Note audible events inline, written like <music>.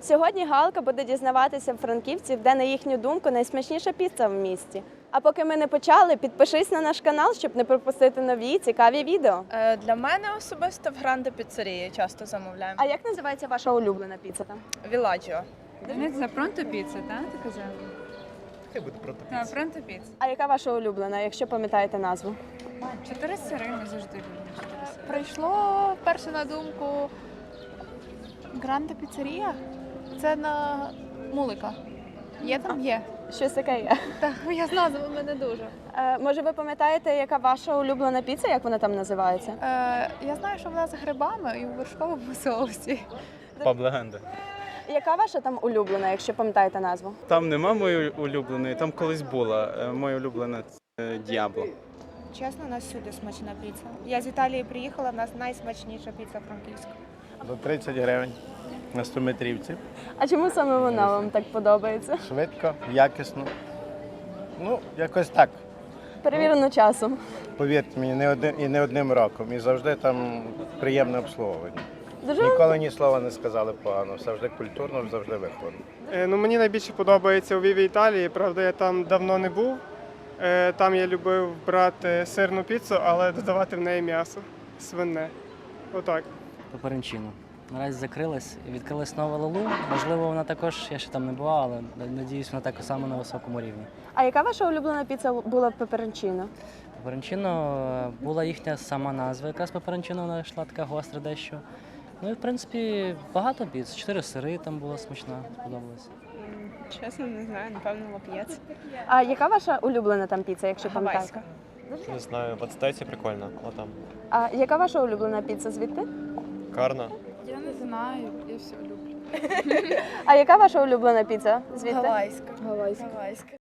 Сьогодні Галка буде дізнаватися в франківців, де на їхню думку найсмачніша піца в місті. А поки ми не почали, підпишись на наш канал, щоб не пропустити нові цікаві відео. Е, Для мене особисто в Гранде піцерії часто замовляємо. А як називається ваша улюблена піца там? Віладжіо. Це пронто піца, так? Ти казала? Хай буде проти Так, пронто піца. А яка ваша улюблена, якщо пам'ятаєте назву? Чотири сири ми завжди любимо. чотири сири. Прийшло перше на думку Гранде Піцерія. Це на Мулика. Є там? Є. Щось таке є. Так, я з назвами не дуже. Е, може, ви пам'ятаєте, яка ваша улюблена піца, як вона там називається? Е, я знаю, що вона з грибами і у вершковому соусі. Паб легенда. Яка ваша там улюблена, якщо пам'ятаєте назву? Там нема моєї улюбленої, там колись була. Е, Моя улюблена це Діабло. Чесно, у нас всюди смачна піца. Я з Італії приїхала, в нас найсмачніша піца франківська. За 30 гривень на 100 метрівці. А чому саме вона вам так подобається? Швидко, якісно. Ну, якось так. Перевірено часом. Повірте мені, не один і не одним роком. І завжди там приємне обслуговування. Дуже Ніколи ні слова не сказали погано. Завжди культурно, завжди виходно. Е, Ну, мені найбільше подобається у Віві Італії. Правда, я там давно не був. Е, Там я любив брати сирну піцу, але додавати в неї м'ясо свине. Отак. Пеперончино. Наразі закрилась і відкрилась нова лалу. Можливо, вона також, я ще там не була, але надіюсь, вона так само на високому рівні. А яка ваша улюблена піца була в пеперончино? Пеперончино е, була їхня сама назва, якраз пеперончино, вона йшла така гостра дещо. Ну і в принципі багато піц. Чотири сири там була смачна, сподобалась. Чесно, не знаю, напевно, лап'єць. А яка ваша улюблена там піца, якщо пам'ятаєте? Гавайська. Не знаю, в ацтеці прикольно, а там А яка ваша улюблена піца звідти? карна. Я не знаю, я все люблю. <laughs> А яка ваша улюблена піца звідти? Гавайська. Гавайська.